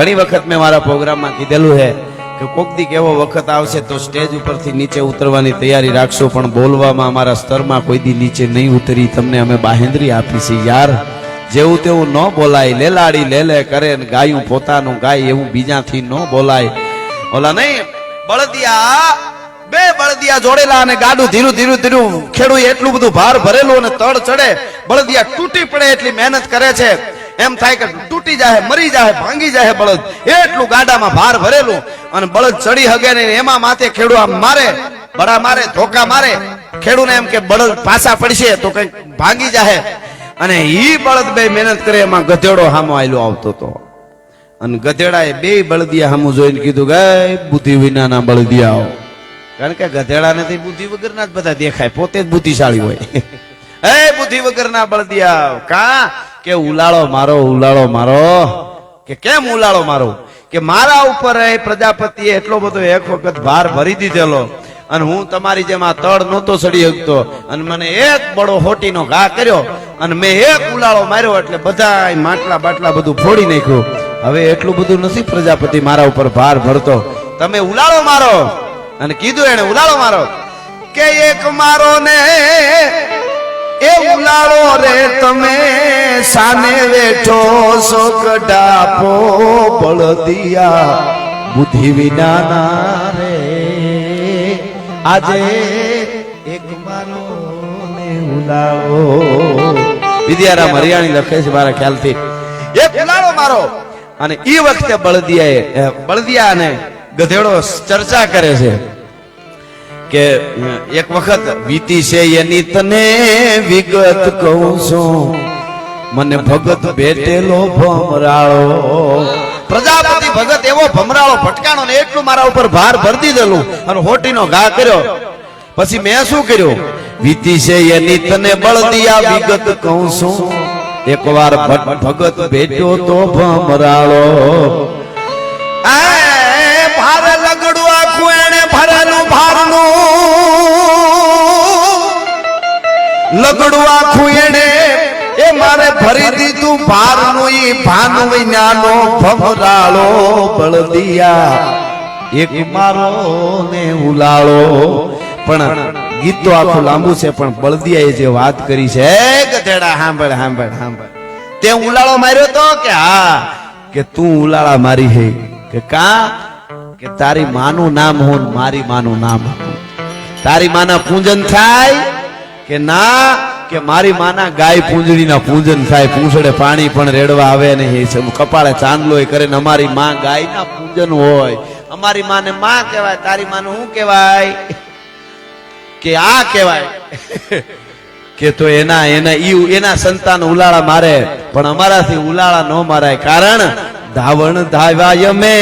ઘણી વખત મેં મારા પ્રોગ્રામમાં કીધેલું છે કે કોક દીક એવો વખત આવશે તો સ્ટેજ ઉપરથી નીચે ઉતરવાની તૈયારી રાખશો, પણ બોલવામાં અમારા સ્તરમાં કોઈ દી નીચે નહીં ઉતરી. તમને અમે બાહેંધરી આપી છે યાર, જેવું તેવું ન બોલાય, લેલાડી લેલે કરે ને ગાયું પોતાનું ગાય એવું બીજાથી ન બોલાય. ઓલા નહીં, બળદિયા, બે બળદિયા જોડેલા અને ગાડું ધીરું ધીરું ધીરું ખેડૂત એટલું બધું ભાર ભરેલું અને તળ ચડે. બળદિયા તૂટી પડે એટલી મહેનત કરે છે. એમ થાય કે તૂટી જાય મરી જાય ભાંગી જાય બળદ. એટલું ગાડામાં ભાર ભરેલું અને બળદ ચડી હગે ને એમાં માથે ખેડૂ આમ મારે બડા મારે, ધોકા મારે. ખેડૂને એમ કે બળદ પાછા પડશે તો કઈ ભાંગી જાય અને ઈ બળદ બે મહેનત કરે, એમાં ગધેડો હામો આયલો આવતો તો. અને ગધેડાએ બે બળદિયા હામું જોઈને કીધું કે બુદ્ધિ વિનાના બળદિયાઓ. કારણ કે ગધેડાને નથી, બુદ્ધિ વગરના જ બધા દેખાય. પોતે જ બુદ્ધિશાળી હોય. એ બુદ્ધિ વગરના બળદિયા કા? કે ઉલાળો મારો ઉલાળો મારો. કે કેમ ઉલાળો મારો? કે મારા ઉપર એ પ્રજાપતિએ એટલો બધો એક વખત ભાર ભરી દીધેલો અને હું તમારી જેમ આ તળ નહોતો સડી શકતો. અને મને એક બડો હોટીનો ઘા કર્યો અને મેં એક ઉલાળો માર્યો એટલે બધા માટલા બાટલા બધું ફોડી નાખ્યું. હવે એટલું બધું નથી પ્રજાપતિ મારા ઉપર ભાર ભરતો. તમે ઉલાળો મારો. અને કીધું એને ઉલાળો મારો. કે એક મારો ને એ ઉલાળો રે તમે સામે બેઠો સો કડાપો બળદિયા. બુદ્ધિ વિનાના રે. આજે એક મારો ને ઉલાળો વિદ્યારામ. હરિયાણી લખે છે મારા ખ્યાલથી. એક ઉલાળો મારો. અને એ વખતે બળદિયાએ બળદિયા અને ગધેડો ચર્ચા કરે છે. કે એક વખત વીતી છે એની તને વિગત કહું છું. મને ભગત ભેટેલો ભમરાળો. પ્રજાપતિ ભગત એવો ભમરાળો ભટકાણો ને એટલું મારા ઉપર ભાર ભરી દીધેલું અને હોટીનો ઘા કર્યો. પછી મેં શું કર્યું? વીતી છે એની તને બળદિયા વિગત કહું છું. એકવાર ભગત ભેટ્યો તો ભમરાળો. આ ભરેલું ભારનું લગડું આખું એને એ મારે ભરી દીધું ભારનું ઈ ભાનુ વિનાનો ભમરાળો બળદિયા. એક મારો ને ઉલાળો. પણ ગીત તો આખું લાંબુ છે, પણ બળદિયાએ જે વાત કરી છે ગધેડા સાંભળ સાંભળ સાંભળ તે ઉલાળો માર્યો તો કે હા, કે તું ઉલાળા મારી હે, કે કા? કે તારી માનું નામ હું મારી માનું નામ તારી માના પૂજન થાય કે ના, કે મારી માના ગાય પૂંજડીના પૂજન થાય. પૂંછડે પાણી પણ રેડવા આવે ને એ કપાળે ચાંદલો કરે ને અમારી માં ગાયના પૂજન હોય. અમારી માને માં કહેવાય, તારી માનું શું કહેવાય? કે આ કહેવાય? કે તો એના એના, ઈ એના સંતાન ઉલાળા મારે, પણ અમારાથી ઉલાળા ન મારાય. કારણ ધાવણ ધાવ્યા અમે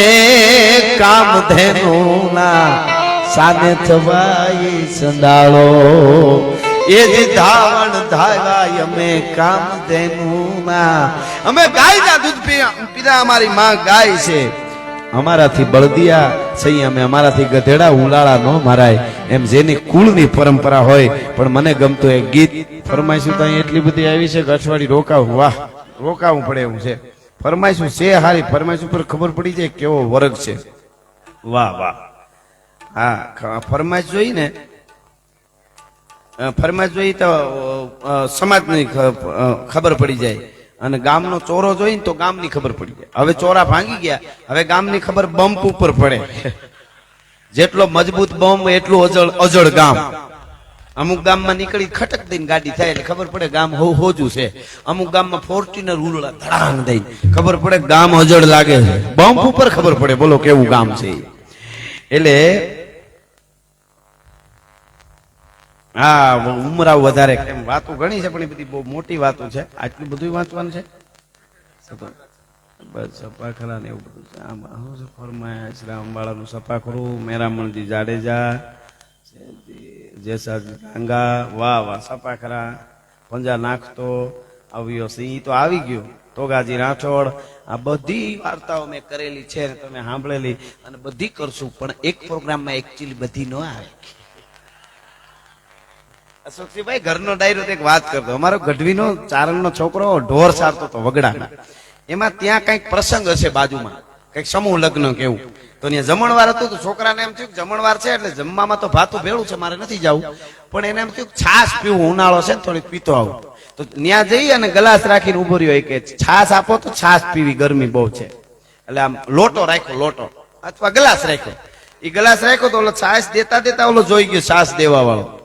કામ ધેનુના સાને થવાય સંદાળો એ જ ધાવણ ધાવ્યા અમે કામ ધેનુના. અમે ગાયના દૂધ પીધા અમારી માં ગાય છે. અમારાથી બળદિયા સહી અમે અમારાથી ગધેડા ઉલાળા ન મારાય. એમ જેની કુળની પરંપરા હોય, પણ મને ગમતું એક ગીત ફરમાઈશું તો એટલી બધી આવી છે કે અઠવાડિયું રોકાવું. વાહ, રોકાવું પડે એવું છે. ફરમાઈશું છે હારી ફરમાઈશું પર ખબર પડી જાય કેવો વર્ગ છે. વાહ વાહ. હા ફરમાશ જોઈ ને. ફરમાઈશ જોઈ તો સમાજની ખબર પડી જાય. અને ગામનો ચોરો જોઈ ને તો ગામની ખબર પડી જાય. હવે ચોરા ભાંગી ગયા. હવે ગામની ખબર બમ્પ ઉપર પડે. જેટલો મજબૂત બોમ્બ એટલું અજળ અજળ ગામ. અમુક ગામમાં નીકળી ખટક દઈને ગાડી થાય એટલે ખબર પડે ગામ હો, હોજું છે. અમુક ગામમાં ફોર્ચ્યુનર ઉલડા ધડાંગ દઈને. ખબર પડે ગામ અજળ લાગે બમ્પ ઉપર ખબર પડે, બોલો કેવું ગામ છે. એટલે હા ઉમરાવ વધારે કેમ વાતો ઘણી છે, પણ એ બધી બહુ મોટી વાતો છે. આટલું બધું વાંચવાનું છે? બસ સપાખરા ને એવું બધું છે. આમ શું છે ફરમાઈશ રામવાળાનું સપાખરું મેરામણજી જાડેજા જેસાજી ડાંગા વાહ વાહ સપાખરા પંજા નાખતો આવ્યો સિંહ તો આવી ગયો. તોગાજી રાઠોડ, આ બધી વાર્તાઓ મેં કરેલી છે, તમે સાંભળેલી અને બધી કરશું, પણ એક પ્રોગ્રામમાં એકચ્યુઅલી બધી ન આવે. અશોકસિંહભાઈ ઘરનો ડાયરો એક વાત કરતો. અમારો ગઢવીનો ચારણનો છોકરો, ઢોર સારતો હતો વગડાના. એમાં ત્યાં કંઈક પ્રસંગ હશે બાજુમાં. કંઈક સમૂહ લગ્ન કેવું. તો ત્યાં જમણવાર હતું, તો છોકરાને એમ થયું જમણવાર છે, એટલે જમવામાં તો ભાતું ભેળું છે, મારે નથી જવું. પણ એને એમ થયું છાશ પીવું, ઉનાળો છે ને, થોડીક પીતો આવું. તો ત્યાં જઈ અને ગ્લાસ રાખીને ઊભો રહ્યો. એ કે છાસ આપો તો છાશ પીવી ગરમી બહુ છે. એટલે આમ લોટો રાખ્યો, લોટો. અથવા ગ્લાસ રાખ્યો. એ ગ્લાસ રાખ્યો તો ઓલો છાસ દેતા દેતા ઓલો જોઈ ગયો છાસ દેવા વાળો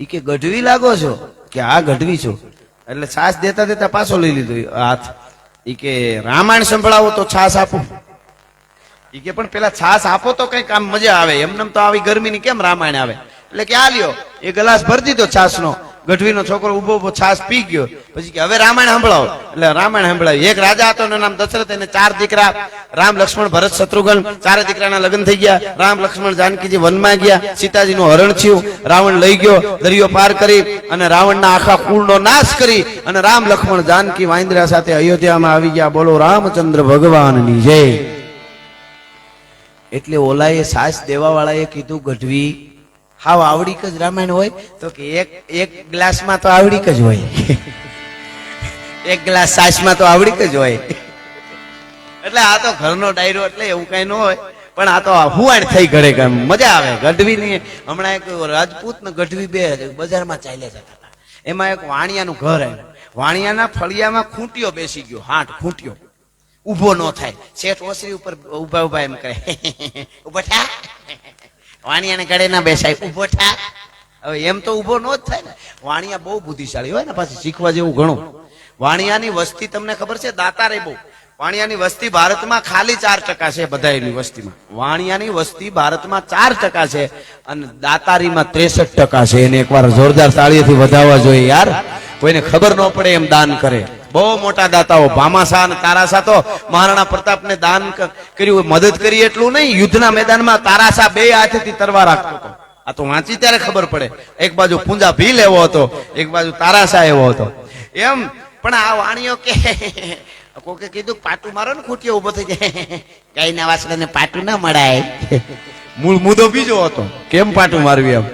ઈ કે, ગઢવી લાગો છો? કે આ ગઢવી છું. એટલે છાસ દેતા દેતા પાછો લઈ લીધો હાથ. ઈ કે, રામાયણ સંભળાવો તો છાસ આપો. ઈ કે, પણ પેલા છાસ આપો તો કંઈક આમ મજા આવે. એમનેમ તો આવી ગરમીની કેમ રામાયણ આવે? એટલે કે, આ લ્યો, એ ગ્લાસ ભરી દીધો છાશનો. ગઢવીનો છોકરો ઊભો ઊભો છાસ પી ગયો. પછી કે હવે રામાયણ સંભળાવો. એટલે રામાયણ સંભળાવ્યું એક રાજા હતો એનું નામ દશરથ, એને ચાર દીકરા, રામ, લક્ષ્મણ, ભરત, શત્રુઘ્ન ચારે દીકરાના લગ્ન થઈ ગયા. રામ, લક્ષ્મણ, જાનકીજી વનમાં ગયા. સીતાજીનું હરણ થયું. રાવણ લઈ ગયો, દરિયો પાર કરી અને રાવણના આખા કુળનો નાશ કરી અને રામ, લક્ષ્મણ, જાનકી વાંદરા સાથે અયોધ્યામાં આવી ગયા. બોલો, રામચંદ્ર ભગવાનની જય. એટલે ઓલાએ સાસ દેવા વાળાએ કીધું, ગઢવી હાવ આવડીક જ રામાયણ હોય તો કે એક એક ગ્લાસમાં તો આવડીક જ હોય. એક ગ્લાસ સાસમાં તો આવડીક જ હોય. એટલે આ તો ઘરનો ડાયરો એટલે એવું કઈ ન હોય. પણ આ તો હુવાડ થઈ ઘરે મજા આવે. ગઢવી ની હમણાં એક રાજપૂત ને ગઢવી બે બજારમાં ચાલ્યા જતા એમાં એક વાણિયાનું ઘર આવ્યું. વાણિયાના ફળિયામાં ખૂંટીયો બેસી ગયો. હાટ ખૂંટિયો ઊભો ન થાય. શેઠ ઓસરી ઉપર ઊભા ઊભા એમ કરે ઊભો વાણિયાને ગળે ના બેસાય. ઊભો થા. હવે એમ તો ઊભો નો જ થાય ને. વાણિયા બહુ બુદ્ધિશાળી હોય ને પાછી શીખવા જેવું ઘણું. વાણિયાની વસ્તી તમને ખબર છે? દાતારે બહુ. વાણિયાની વસ્તી ભારતમાં ખાલી ચાર ટકા છે બધાયની વસ્તીમાં. વાણિયાની વસ્તી ભારતમાં ચાર ટકા છે અને દાતારીમાં ત્રેસઠ ટકા છે. એને એકવાર જોરદાર તાળીથી વધાવવા જોઈએ યાર. કોઈને ખબર ન પડે એમ દાન કરે. બહુ મોટા દાતાઓ ભામાશા અને તારાશા તો મહારાણા પ્રતાપને દાન કર્યું મદદ કરી એટલું નહીં, યુદ્ધના મેદાનમાં તારાશા બે હાથેથી તરવા રાખતો હતો. આ તો વાંચી ત્યારે ખબર પડે. એક બાજુ પૂંજા ભીલ એવો હતો, એક બાજુ તારાશા એવો હતો. એમ, પણ આ વાણીઓ કે, કોકે કીધું પાટું મારો ને ખૂટ્યો ઊભો થઈ જાય. કઈ ના વાસડાને પાટું ના મળાય. મૂળ મુદ્દો બીજો હતો. કેમ પાટું મારવી એમ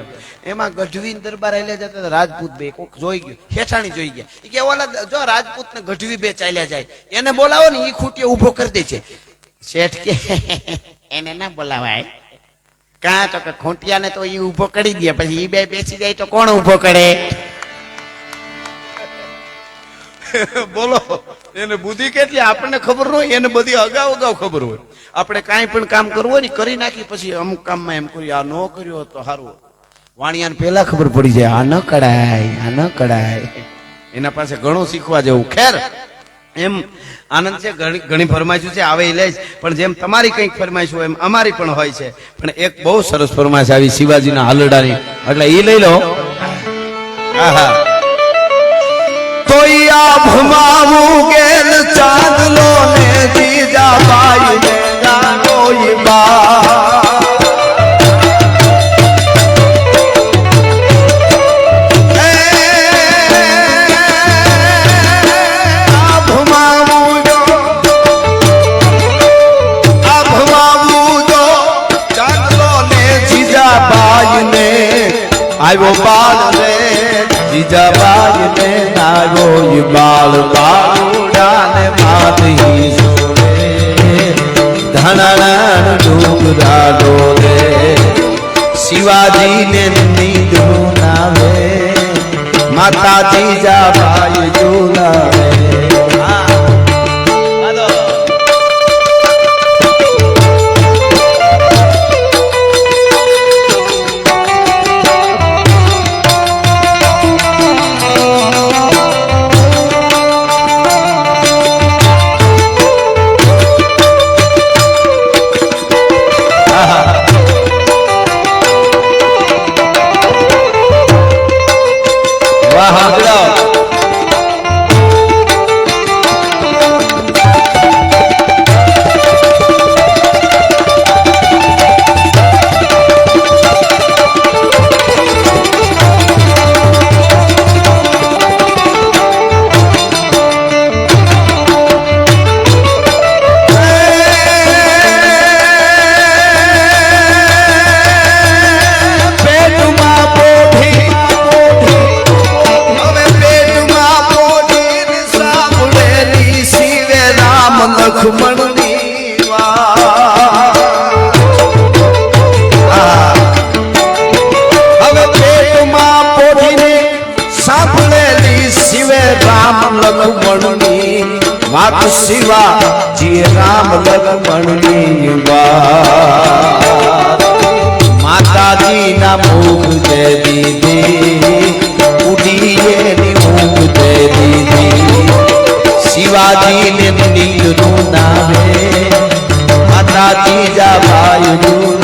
એમાં ગઢવી દરબાર આલ્યા જતા રાજપૂત બે, કોક જોઈ ગયો હેઠાણી જોઈ ગયા. કે ઓલા જો રાજપૂત ને ગઢવી બે ચાલ્યા જાય, એને બોલાવો ને એ ખૂટીએ ઊભો કરી દે છે શેઠ કે, એને ના બોલાવાય. કાં તો કે ખૂંટિયાને તો ઈ ઊભો કરી દે, પછી એ બે બેસી જાય તો કોણ ઊભો કરે? બોલો, એને બુદ્ધિ કેટલી, આપણને ખબર ન હોય, એને બધી અગાઉ અગાઉ ખબર હોય. આપણે કાંઈ પણ કામ કરવું હોય ને કરી નાખી, પછી અમુક કામમાં એમ કર્યું, આ ન કર્યો તો સારું વાણિયાને પેલા ખબર પડી જાય, આ ન કડાય આ ન કડાય એના પાસે ઘણું શીખવા જેવું. ખેર, એમ આનંદ છે, ઘણી ફરમાઈશું છે, આવે એ લે પણ જેમ તમારી કંઈક ફરમાઈશ એમ અમારી પણ હોય છે. પણ એક બહુ સરસ ફરમાઈશ આવી શિવાજીના હાલડાની એટલે એ લઈ લો. તો આભમાવું ગેલ ચાંદલો? આવ્યો બાલ રે જીજાબાઈ ને આવ્યો બાલ બાળ બાળુડા ને માધી જોડે. ધણણ ડુંગરા ડોલે શિવાજી ને નીંદ નાવે. માતા જીજાબાઈ ઝુલાવે ajá. શિવા. જે રામ લક્ષ્મણની માતાજીના મુખ જય દીધી ઉડીએની મુખ જય દીધી. શિવાજીને નિંગનું નામે, માતાજી જા ભાઈ